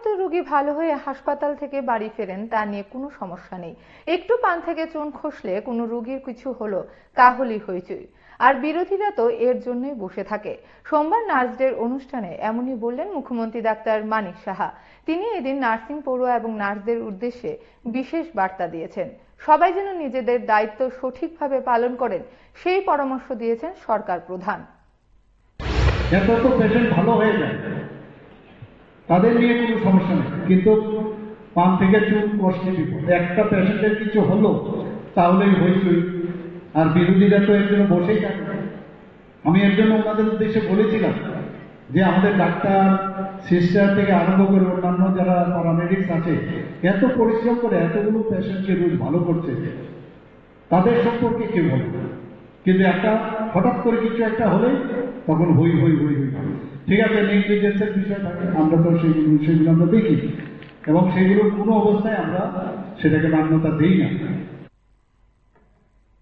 মতো রোগী ভালো হয়ে হাসপাতাল থেকে বাড়ি ফেরেন, তা নিয়ে কোনো সমস্যা নেই। একটু পান থেকে চুন খসলে কোনো রোগীর কিছু হলো, তাহলেই হইচই। আর বিরোধীরা তো এর জন্যই বসে থাকে। সোমবার নার্সদের অনুষ্ঠানে এমনই বললেন মুখ্যমন্ত্রী ডাক্তার মানিক সাহা। তিনি এদিন নার্সিং পড়ুয়া এবং নার্সদের উদ্দেশ্যে বিশেষ বার্তা দিয়েছেন। সবাই যেন নিজেদের দায়িত্ব সঠিকভাবে পালন করেন, সেই পরামর্শ দিয়েছেন সরকার প্রধান। ভালো হয়ে যায়। তাদের নিয়ে কোনো সমস্যা নেই। কিন্তু পান থেকে চুল কষ্টে বিপদ একটা পেশেন্টের কিছু হলো, তাহলেই হইচই। আর বিরোধীরা তো এর জন্য বসেই থাকে। আমি এর জন্য ওনাদের উদ্দেশ্যে বলেছিলাম যে আমাদের ডাক্তার সিস্টার থেকে আরম্ভ করে অন্যান্য যারা প্যারামেডিক্স আছে, এত পরিশ্রম করে এতগুলো পেশেন্টকে রোজ ভালো করছে, তাদের সম্পর্কে কেউ বলে কিন্তু একটা হঠাৎ করে কিছু একটা হলে তখন হই হই হই হই। ঠিক আছে নেগলিজেন্সের বিষয় থাকে, আমরা তো সেইগুলো সেগুলো আমরা দেখি। এবং সেগুলোর কোনো অবস্থায় আমরা সেটাকে মান্যতা দিই না।